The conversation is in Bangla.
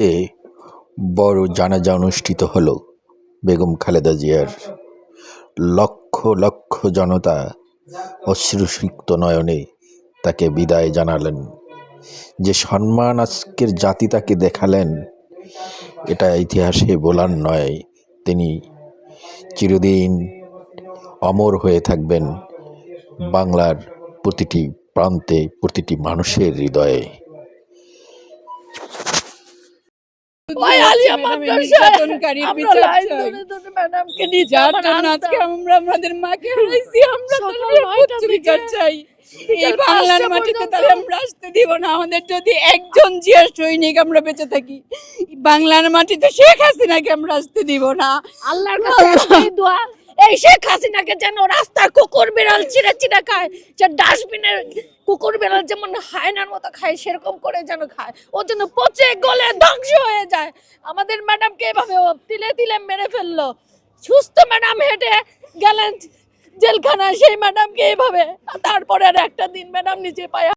এ বড় জানাজা অনুষ্ঠিত হল বেগম খালেদা জিয়ার। লক্ষ লক্ষ জনতা অশ্রুসিক্ত নয়নে তাকে বিদায় জানালেন। যে সম্মান আজকের জাতি তাকে দেখালেন, এটা ইতিহাসে বলার নয়। তিনি চিরদিন অমর হয়ে থাকবেন বাংলার প্রতিটি প্রান্তে, প্রতিটি মানুষের হৃদয়ে। আমাদের মাকে হারাইছি আমরা চাই এই বাংলার মাটিতে তাহলে আমরা আসতে দিব না আমাদের যদি একজন জিয়ার সৈনিক আমরা বেঁচে থাকি বাংলার মাটিতে শেখ হাসিনাকে আমরা আসতে দিব না। আল্লাহর কাছে দোয়া। এই শেখ হাসিনাকে যেন রাস্তার কুকুর বিড়াল চিড়ে চিড়ে খায়, যে ডাস্টবিনের কুকুর বিড়াল যেমন হায়নার মতো খায়, সেরকম করে যেন খায়। ও যেন পচে গলে ধ্বংস হয়ে যায়। আমাদের ম্যাডামকে এভাবে ও তিলে তিলে মেরে ফেলল। সুস্থ ম্যাডাম হেঁটে গেলেন জেলখানায়, সেই ম্যাডামকে এভাবে তারপরে আর একটা দিন ম্যাডাম নিজে পায়